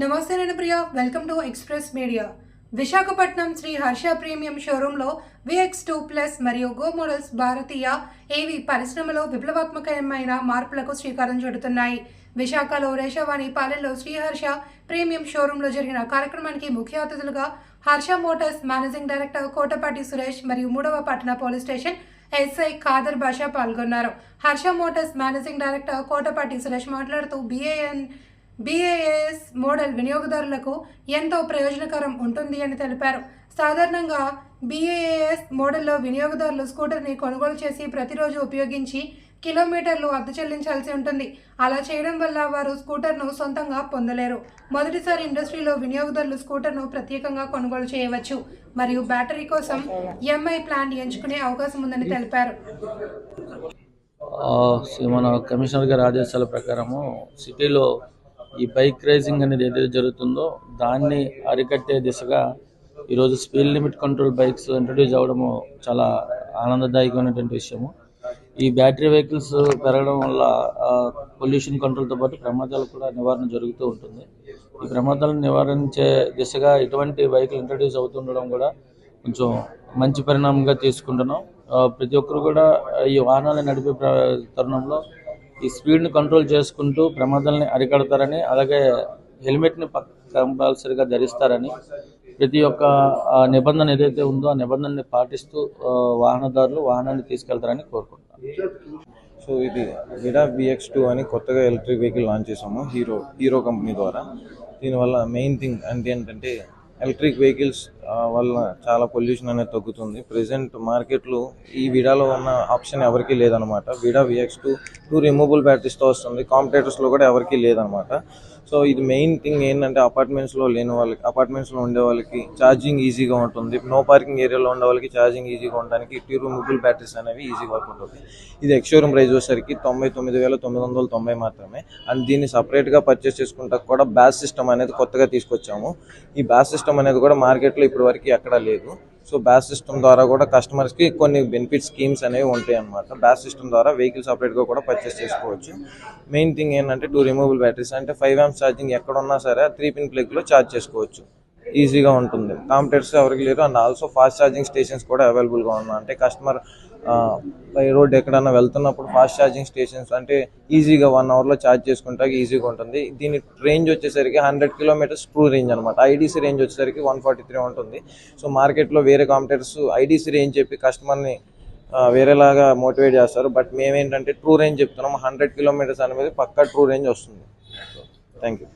నమస్తే నేను Priya welcome to express media Visakhapatnam Shri Harsha premium షోరూంలో విఎక్స్ టూ ప్లస్ మరియు గో మోడల్స్ భారతీయ ఏవి పరిశ్రమలో విప్లవాత్మకమైన మార్పులకు శ్రీకారం చుడుతున్నాయి. విశాఖలో రేషవాణి పాలెంలో శ్రీహర్ష ప్రీమియం షోరూంలో జరిగిన కార్యక్రమానికి ముఖ్య అతిథులుగా Harsha motors managing director Kotapati Suresh మరియు మూడవ పట్టణ police station SI Khader Basha పాల్గొన్నారు. Harsha motors managing director Kotapati Suresh మాట్లాడుతూ బీఏఎన్ బీఏఎస్ మోడల్ వినియోగదారులకు ఎంతో ప్రయోజనకరం ఉంటుంది అని తెలిపారు. సాధారణంగా బీఏఎస్ మోడల్లో వినియోగదారులు స్కూటర్ని కొనుగోలు చేసి ప్రతిరోజు ఉపయోగించి కిలోమీటర్లు అద్దె చెల్లించాల్సి ఉంటుంది. అలా చేయడం వల్ల వారు స్కూటర్ను సొంతంగా పొందలేరు. మొదటిసారి ఇండస్ట్రీలో వినియోగదారులు స్కూటర్ను ప్రత్యేకంగా కొనుగోలు చేయవచ్చు. మరియు బ్యాటరీ కోసం ఎంఐ ప్లాన్ ఎంచుకునే అవకాశం ఉందని తెలిపారు. మన కమిషనర్ గారి ఆదేశాల ప్రకారము సిటీలో ఈ బైక్ రైజింగ్ అనేది ఏదైతే జరుగుతుందో దాన్ని అరికట్టే దిశగా ఈరోజు speed limit control bikes introduce అవ్వడము చాలా ఆనందదాయకమైనటువంటి విషయము. ఈ బ్యాటరీ వెహికల్స్ పెరగడం వల్ల పొల్యూషన్ కంట్రోల్తో పాటు ప్రమాదాలు కూడా నివారణ జరుగుతూ ఉంటుంది. ఈ ప్రమాదాలను నివారించే దిశగా ఇటువంటి బైకులు ఇంట్రడ్యూస్ అవుతుండడం కూడా కొంచెం మంచి పరిణామంగా తీసుకుంటున్నాం. ప్రతి ఒక్కరు కూడా ఈ వాహనాలు నడిపే ప్ర- తరుణంలో ఈ స్పీడ్ని కంట్రోల్ చేసుకుంటూ ప్రమాదాలని అరికడతారని అలాగే హెల్మెట్ని కంపల్సరిగా ధరిస్తారని ప్రతి ఒక్క ఆ, నిబంధన ఏదైతే ఉందో ఆ నిబంధనని పాటిస్తూ వాహనదారులు వాహనాన్ని తీసుకెళ్తారని కోరుకుంటున్నాను సో ఇది విడా బిఎక్స్ టూ అని కొత్తగా ఎలక్ట్రిక్ వెహికల్ లాంచ్ చేసాము హీరో హీరో కంపెనీ ద్వారా. దీనివల్ల మెయిన్ థింగ్ అంటే ఏంటంటే ఎలక్ట్రిక్ వెహికల్స్ వల్ల చాలా పొల్యూషన్ అనేది తగ్గుతుంది. ప్రజెంట్ మార్కెట్లో ఈ విడాలో ఉన్న ఆప్షన్ ఎవరికీ లేదనమాట Vida VX two two removable బ్యాటరీస్తో వస్తుంది. కాంపిటేటర్స్లో కూడా ఎవరికీ లేదనమాట సో ఇది మెయిన్ థింగ్ ఏంటంటే అపార్ట్మెంట్స్లో లేని వాళ్ళకి అపార్ట్మెంట్స్లో ఉండే వాళ్ళకి ఛార్జింగ్ ఈజీగా ఉంటుంది. నో పార్కింగ్ ఏరియాలో ఉండే వాళ్ళకి ఛార్జింగ్ ఈజీగా ఉండడానికి టూ రిమూవబుల్ బ్యాటరీస్ అనేవి ఈజీగా వర్క్ ఉంటుంది. ఇది ఎక్స్షోరూమ్ ప్రైస్ వచ్చేసరికి తొంభై తొమ్మిది వేల తొమ్మిది వందల తొంభై మాత్రమే. అండ్ దీన్ని సపరేట్గా పర్చేస్ చేసుకుంటా కూడా బ్యాస్ సిస్టమ్ అనేది కొత్తగా తీసుకొచ్చాము. ఈ బ్యాస్ సిస్టమ్ అనేది కూడా మార్కెట్లో ఇప్పటి వరకు ఎక్కడా లేదు. సో బ్యాస్ సిస్టమ్ ద్వారా కూడా కస్టమర్స్కి కొన్ని బెనిఫిట్ స్కీమ్స్ అనేవి ఉంటాయి అనమాట బ్యాస్ సిస్టమ్ ద్వారా వెహికల్ సపరేట్గా కూడా పర్చేస్ చేసుకోవచ్చు. మెయిన్ థింగ్ ఏంటంటే టూ రిమూవబుల్ బ్యాటరీస్ అంటే ఫైవ్ యామ్స్ ఛార్జింగ్ ఎక్కడ ఉన్నా సరే త్రీ పిన్ ప్లగ్లో ఛార్జ్ చేసుకోవచ్చు. ఈజీగా ఉంటుంది. కాంపిటేటర్స్ ఎవరికి లేరు. And also fast charging stations కూడా అవైలబుల్గా ఉన్నాయి. అంటే కస్టమర్ బై రోడ్ ఎక్కడన్నా వెళ్తున్నప్పుడు ఫాస్ట్ ఛార్జింగ్ స్టేషన్స్ అంటే ఈజీగా వన్ అవర్లో ఛార్జ్ చేసుకుంటాక ఈజీగా ఉంటుంది. దీని రేంజ్ వచ్చేసరికి హండ్రెడ్ కిలోమీటర్స్ ట్రూ రేంజ్ అనమాట ఐడీసీ రేంజ్ వచ్చేసరికి వన్ ఫార్టీ త్రీ ఉంటుంది సో మార్కెట్లో వేరే కాంపిటేటర్స్ ఐడీసీ రేంజ్ చెప్పి కస్టమర్ని వేరేలాగా మోటివేట్ చేస్తారు. బట్ మేమేంటంటే ట్రూ రేంజ్ చెప్తున్నాం హండ్రెడ్ కిలోమీటర్స్ అనేది పక్కా ట్రూ రేంజ్ వస్తుంది. Thank you